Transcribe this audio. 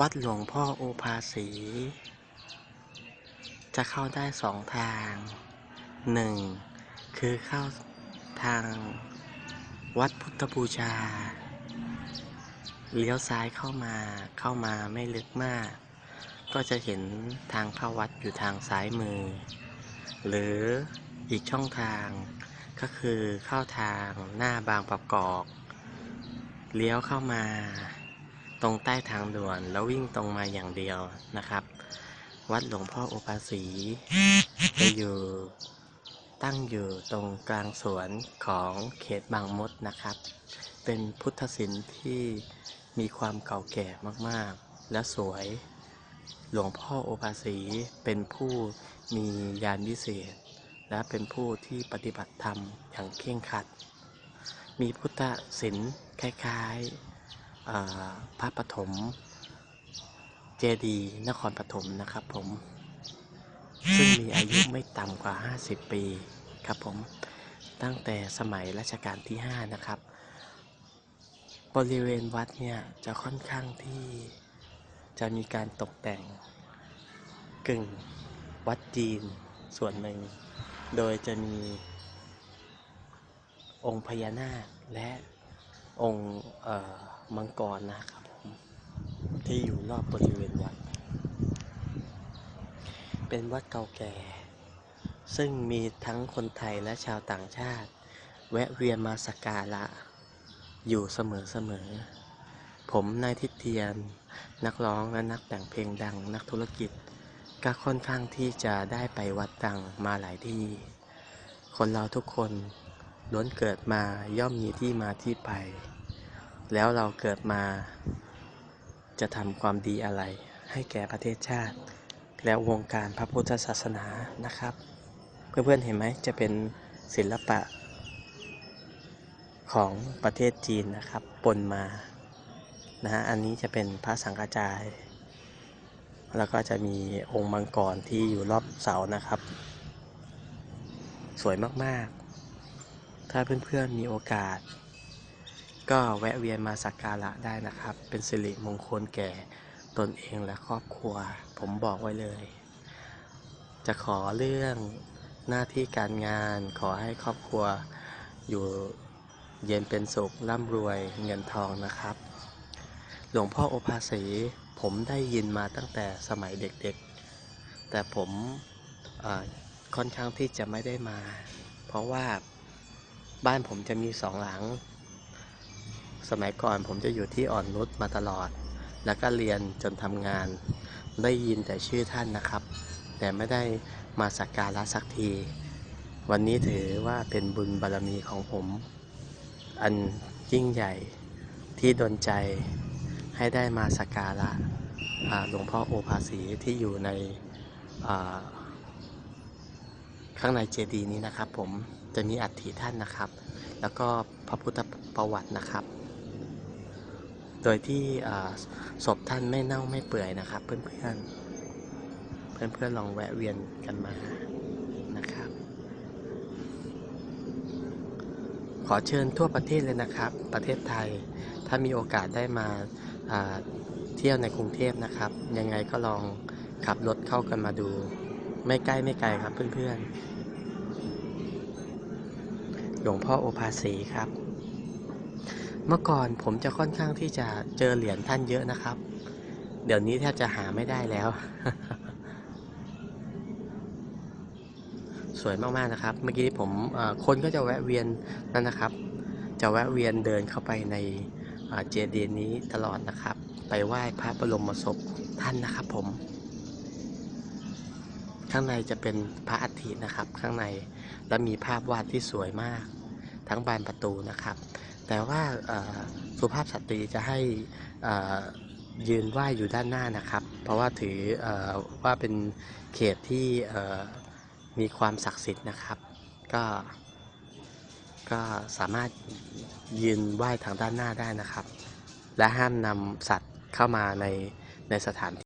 วัดหลวงพ่อโอภาสี จะเข้าได้สองทางหนึ่งคือเข้าทาง วัดพุทธบูชา เลี้ยวซ้ายเข้ามาเข้ามาไม่ลึกมาก ก็จะเห็นทางเข้าวัดอยู่ทางซ้ายมือ หรืออีกช่องทางก็คือเข้าทางหน้าบางประกอบ เลี้ยวเข้ามา ตรงใต้ทางด่วนแล้ววิ่งตรงมาอย่างเดียวนะครับ วัดหลวงพ่อโอภาสีจะอยู่ตั้งอยู่ตรงกลางสวนของเขตบางมดนะครับ เป็นพุทธศิลป์ที่มีความเก่าแก่มากๆ และสวย หลวงพ่อโอภาสีเป็นผู้มียานวิเศษ และเป็นผู้ที่ปฏิบัติธรรมอย่างเคร่งครัด มีพุทธศิลป์คล้ายๆ พระปฐมเจดีนครปฐมนะครับผม ซึ่งมีอายุไม่ต่ำกว่า 50 ปีครับผมตั้งแต่สมัยรัชกาลที่ 5 นะครับ บริเวณวัดเนี่ย จะค่อนข้างที่จะมีการตกแต่งกึ่งวัดจีนส่วนหนึ่ง โดยจะมีองค์พญานาคและ องค์มังกรนะครับผมที่อยู่รอบบริเวณวัด เป็นวัดเก่าแก่ ซึ่งมีทั้งคนไทยและชาวต่างชาติ แวะเวียนมาสักการะ อยู่เสมอๆผมนายทิเทียน นักร้องและนักแต่งเพลงดังนักธุรกิจ ก็ค่อนข้างที่จะได้ไปวัดดังมาหลายที่ คนเราทุกคน ล้วนเกิดมาย่อมมีที่มาที่ไป แล้วเราเกิดมา จะทำความดีอะไร ให้แก่ประเทศชาติ และวงการพระพุทธศาสนานะครับ เพื่อนๆเห็นไหมจะเป็นศิลปะ ของประเทศจีนนะครับปนมานะฮะอันนี้จะเป็นพระสังฆจาย แล้วก็จะมีองค์มังกรที่อยู่รอบเสานะครับ สวยมากๆ ถ้าเพื่อนๆมีโอกาส ก็แวะเวียนมาสักการะได้นะครับ เป็นสิริมงคลแก่ตนเองและครอบครัว ผมบอกไว้เลย จะขอเรื่องหน้าที่การงาน ขอให้ครอบครัวอยู่เย็นเป็นสุขร่ำรวยเงินทองนะครับ หลวงพ่อโอภาสีผมได้ยินมาตั้งแต่สมัยเด็กๆ แต่ผมค่อนข้างที่จะไม่ได้มา เพราะว่า บ้านผมจะมีสองหลัง สมัยก่อนผมจะอยู่ที่อ่อนนุชมาตลอด แล้วก็เรียนจนทำงาน ได้ยินแต่ชื่อท่านนะครับ แต่ไม่ได้มาสักการะสักที วันนี้ถือว่าเป็นบุญบารรมีของผม อันยิ่งใหญ่ที่ดนใจให้ได้มาสักการะหลวงพ่อโอภาสีที่อยู่ในอ่า ข้างในเจดีย์นี้นะครับ ผมจะมีอัฐิท่านนะครับ แล้วก็พระพุทธประวัตินะครับ โดยที่ศพท่านไม่เน่าไม่เปื่อยนะครับ เพื่อนๆเพื่อนๆลองแวะเวียนกันมานะครับ ขอเชิญทั่วประเทศเลยนะครับ ประเทศไทยถ้ามีโอกาสได้มาอ่าเที่ยวในกรุงเทพนะครับ ยังไงก็ลองขับรถเข้ากันมาดู ไม่ใกล้ไม่ไกลครับเพื่อนๆ หลวงพ่อโอภาสีครับ เมื่อก่อนผมจะค่อนข้างที่จะเจอเหรียญท่านเยอะนะครับ เดี๋ยวนี้แทบจะหาไม่ได้แล้ว สวยมากๆนะครับ เมื่อกี้ผมคนก็จะแวะเวียนนั่นนะครับ จะแวะเวียนเดินเข้าไปในเจดีย์นี้ตลอดนะครับ ไปไหว้พระบรมศพท่านนะครับผม ข้างในจะเป็นพระอัฐินะครับ ข้างในแล้วมีภาพวาดที่สวยมาก ทั้งบานประตูนะครับ แต่ว่าสุภาพสตรีจะให้ยืนไหว้อยู่ด้านหน้านะครับ เพราะว่าถืออว่าเป็นเขตที่มีความศักดิ์สิทธิ์นะครับ ก็ก็สามารถยืนไหว้ทางด้านหน้าได้นะครับ และห้ามนำสัตว์เข้ามาในในสถานที่